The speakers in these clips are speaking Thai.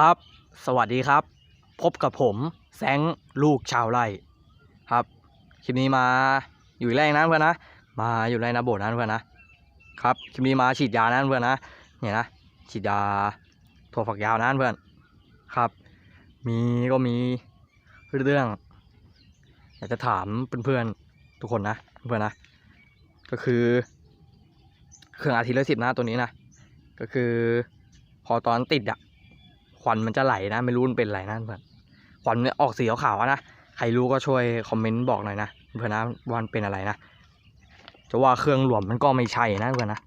ครับ สวัสดีครับ พบกับผมแซงลูกชาวไร่ครับ คลิปนี้มาอยู่แรงนะเพื่อนนะ มาอยู่ไรนะโบสถ์นเพื่อนนะครับ คลิปนี้มาฉีดยานะเพื่อนนะเนี่ยนะฉีดยาถั่วฝักยาวนะเพื่อนครับ มีก็มีเรื่องอยากจะถามเพื่อนๆทุกคนนะเพื่อนนะ ก็คือ เครื่องอาทิตย์ละสิบนะตัวนี้นะก็คือพอตอนติดอะ ควันมันจะไหลนะ ไม่รู้มันเป็นอะไรนะเพื่อนควันเนี่ยออกสีขาวๆอะนะใครรู้ก็ช่วยคอมเมนต์บอกหน่อยนะเพื่อนนะว่ามันเป็นอะไรนะจะว่าเครื่องหลวมมันก็ไม่ใช่นะเพื่อนนะ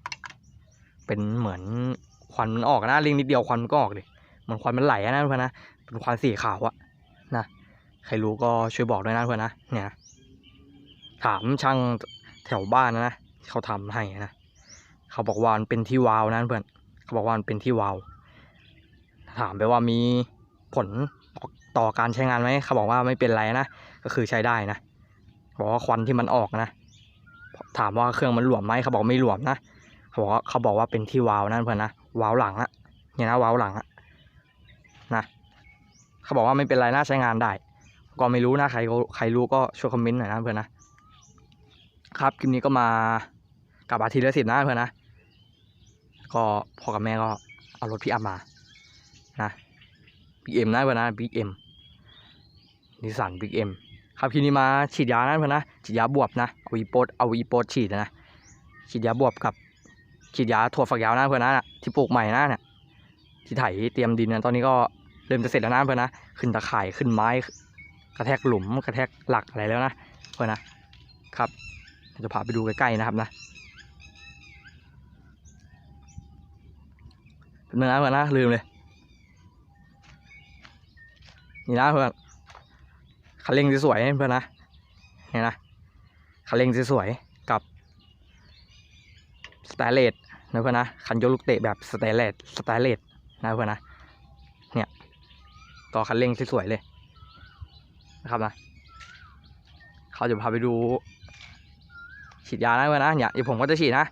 เป็นเหมือนควันมันออกนะเล็งนิดเดียวควันมันก็ออกดิเหมือนควันมันไหลนะเพื่อนนะเป็นควันสีขาวอะนะใครรู้ก็ช่วยบอกด้วยนะเพื่อนนะเนี่ย ถามช่างแถวบ้านนะนะเขาทำให้นะเขาบอกว่ามันเป็นที่วาวนะเพื่อนเขาบอกว่ามันเป็นที่วาว ถามไปว่ามีผลต่อการใช้งานไหมเขาบอกว่าไม่เป็นไรนะ ก็คือใช้ได้นะบอกว่าควันที่มันออกนะ ถามว่าเครื่องมันหลวมไหมเขาบอกไม่หลวมนะเขาบอกว่าเขาบอกว่าเป็นที่วาล์วนั่นเพื่อนนะวาล์วหลังอะเนี่ยนะวาล์วหลังอะนะเขาบอกว่าไม่เป็นไรนะใช้งานได้ ก็ไม่รู้นะใครใครรู้ก็ช่วยคอมเมนต์หน่อยนะเพื่อนนะครับคลิปนี้ก็มากับอาทิตย์ละสิบนะเพื่อนนะก็พ่อกับแม่ก็เอารถพี่อัพมา นะบิ๊กเอ็มนะเพื่อนนะบิ๊กเอ็มนิสสันบิ๊กเอ็มครับทีนี้มาฉีดยานะเพื่อนนะฉีดยาบวบนะเอาอีโปดเอาอีโปดฉีดนะฉีดยาบวบกับฉีดยาถั่วฝักยาวนะเพื่อนนะที่ปลูกใหม่นะเนี่ยที่ไถเตรียมดินนะตอนนี้ก็เริ่มจะเสร็จแล้วนะเพื่อนนะขึ้นตะข่ายขึ้นไม้กระแทกหลุมกระแทกหลักอะไรแล้วนะเพื่อนนะครับจะพาไปดูใกล้ๆนะครับนะเป็นเมื่อนะเพื่อนนะลืมเลย นี่นะเพื่อนคันเร่งสวยๆเพื่อนนะนี่นะคันเร่งสวยๆกับสแตเลสนะเพื่อนนะคันยกลูกเตะแบบสแตเลสสแตเลสนะเพื่อนนะเนี่ยต่อคันเร่งสวยๆเลยนะครับนะเขาจะพาไปดูฉีดยานะเพื่อนนะเนี่ยเดี๋ยวผมก็จะฉีดนะ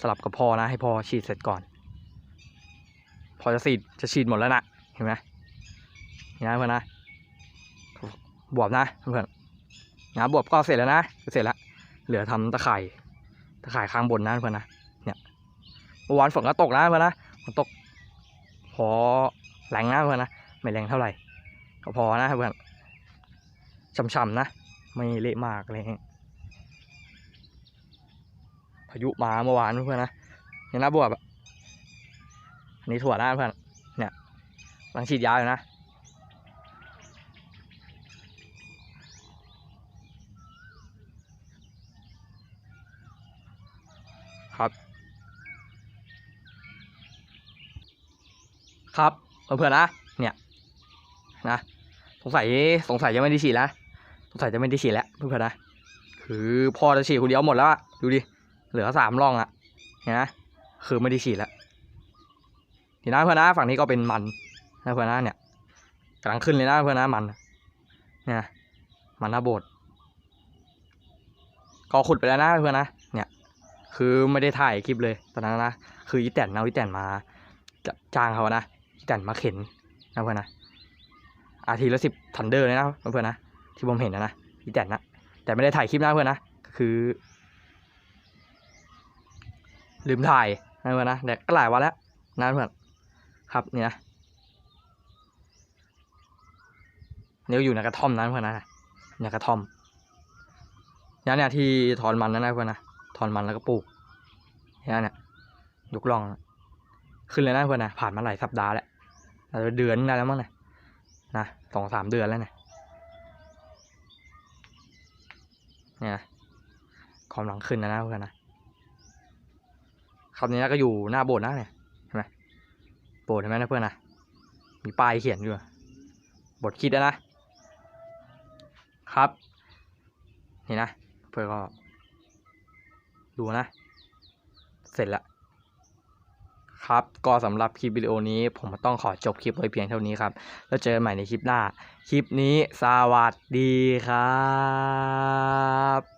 สลับกับพอนะให้พอฉีดเสร็จก่อน พอจะฉีดจะฉีดหมดแล้วนะเห็นไหมนี่นะเพื่อนนะ บวบนะเพื่อนนะบวบก็เสร็จแล้วนะเสร็จแล้วเหลือทำตะข่ายตะข่ายข้างบนนะเพื่อนนะเนี่ยเมื่อวานฝนก็ตกนะเพื่อนนะฝนตก พอแรงนะเพื่อนนะไม่แรงเท่าไหร่ก็พอนะเพื่อนช่ำๆนะไม่เละมากอะไรเงี้ยพายุมาเมื่อวานเพื่อนนะเนี่ยนะบวบอะอันนี้ถั่วนะเพื่อนเนี่ยกำลังฉีดยาอยู่นะ ครับเพื่อนๆนะเนี่ยนะสงสัยสงสัยจะไม่ได้ฉีดแล้วสงสัยจะไม่ได้ฉีดแล้วเพื่อนๆนะคือพอจะฉีดคนเดียวหมดแล้วอะดูดิเหลือสามร่องอะเนี่ยนะคือไม่ได้ฉีดแล้วนี่นะเพื่อนนะฝั่งนี้ก็เป็นมันนะเพื่อนนะเนี่ยกำลังขึ้นเลยนะเพื่อนนะมันเนี่ยมันหน้าโบดก็ขุดไปแล้วนะเพื่อนนะเนี่ยคือไม่ได้ถ่ายคลิปเลยตอนนั้นนะคืออีแตนเอาอีแตนมาจ้างเขานะ อีแตนมาเข็นนะเพื่อนนะอาทีละสิบทันเดอร์เลยนะเพื่อนนะที่ผมเห็นนะนะอีแตนนะแต่ไม่ได้ถ่ายคลิปนะเพื่อนนะก็คือ ลืมถ่ายนะเพื่อนนะแต่ก็หลายวันแล้วนะเพื่อนครับเนี่ยนะเนี่ยอยู่ในกระท่อมนั้นเพื่อนนะในกระท่อมเนี่ยเนี่ยที่ถอนมันนั่นนะเพื่อนนะถอนมันแล้วก็ปลูกเนี่ยเนี่ยยกล่อง ขึ้นเลยนะเพื่อนนะผ่านมาหลายสัปดาห์แล้วอาจจะเดือนได้แล้วมั้งนะนะสองสามเดือนแล้วนี่ยเนี่ยนะความหลังขึ้นนะนะเพื่อนนะคำนี้ก็อยู่หน้าโบสถ์นะเนี่ยโบสถ์เห็นไหมนะเพื่อนนะมีป้ายเขียนอยู่บทคิดแล้วนะ ครับ นี่นะ เพื่อนก็ดูนะ เสร็จละ ครับ ก็สำหรับคลิปวิดีโอนี้ ผมต้องขอจบคลิปไว้เพียงเท่านี้ครับ แล้วเจอกันใหม่ในคลิปหน้า คลิปนี้สวัสดีครับ